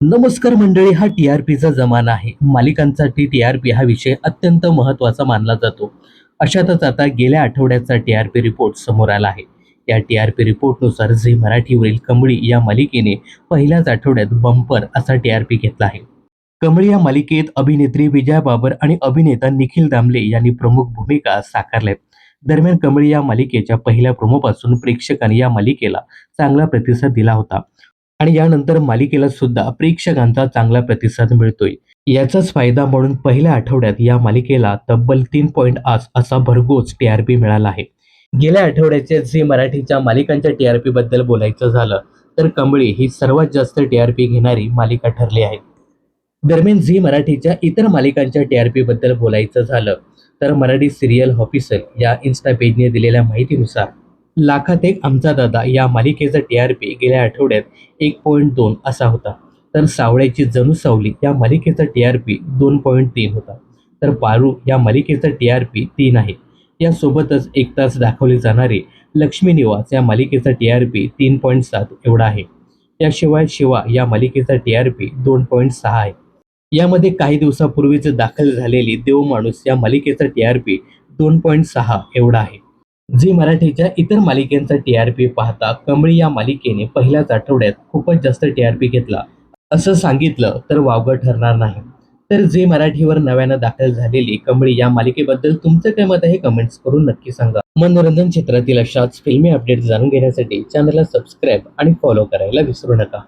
नमस्कार मंडळी हा टी आर पीचा जमाना आहे. मालिकांसाठी टी आर पी हा विषय अत्यंत महत्त्वाचा मानला जातो. अशातच आता गेल्या आठवड्याचा टी आर पी रिपोर्ट समोर आला आहे. या टी आर पी रिपोर्टनुसार झी मराठीवरील कमळी या मालिकेने पहिल्याच आठवड्यात बंपर असा टी आर पी घेतला आहे. कमळी या मालिकेत अभिनेत्री विजया बाबर आणि अभिनेता निखिल दामले यांनी प्रमुख भूमिका साकारल्यात दरम्यान कमळी या मालिकेच्या पहिल्या प्रोमोपासून प्रेक्षकांनी या मालिकेला चांगला प्रतिसाद दिला होता. आणि यानंतर मालिकेला सुद्धा प्रेक्षकांचा चांगला प्रतिसाद मिळतोय. याचाच फायदा म्हणून पहिल्या आठवड्यात या मालिकेला तब्बल तीन पॉईंट आस असा भरघोस टीआरपी मिळाला आहे. गेल्या आठवड्याच्या झी मराठीच्या मालिकांच्या टीआरपी बद्दल बोलायचं झालं तर कमळी ही सर्वात जास्त टीआरपी घेणारी मालिका ठरली आहे. दरम्यान झी मराठीच्या इतर मालिकांच्या टीआरपी बद्दल बोलायचं झालं तर मराठी सिरियल ऑफिसर या इन्स्टा पेजने दिलेल्या माहितीनुसार लाखात एक आमचा दादा या मालिकेचा टी आर पी गेल्या आठवड्यात एक पॉईंट दोन असा होता. तर सावळ्याची जणू सावली या मालिकेचा टी आर पी दोन पॉईंट तीन होता. तर पारू या मालिकेचा टी आर पी तीन आहे. यासोबतच एक तास दाखवली जाणारी लक्ष्मी निवास या मालिकेचा टी आर पी तीन पॉईंट सात एवढा आहे. याशिवाय शिवा या मालिकेचा टी आर पी दोन पॉईंट सहा आहे. यामध्ये काही दिवसापूर्वीच दाखल झालेली देव माणूस या मालिकेचा टी आर पी दोन पॉईंट सहा एवढा आहे. झी मराठीच्या इतर मालिकेंचा टीआरपी पाहता कमळी या मालिकेने पहिल्याच आठवड्यात खूपच जास्त टीआरपी घेतला. असं सांगितलं तर वावगं ठरणार नाही. तर झी मराठीवर नव्यानं दाखल झालेली कमळी या मालिकेबद्दल तुमचं काय मत आहे कमेंट्स करून नक्की सांगा. मनोरंजन क्षेत्रातील अशाच फिल्मी अपडेट जाणून घेण्यासाठी चॅनलला सबस्क्राईब आणि फॉलो करायला विसरू नका.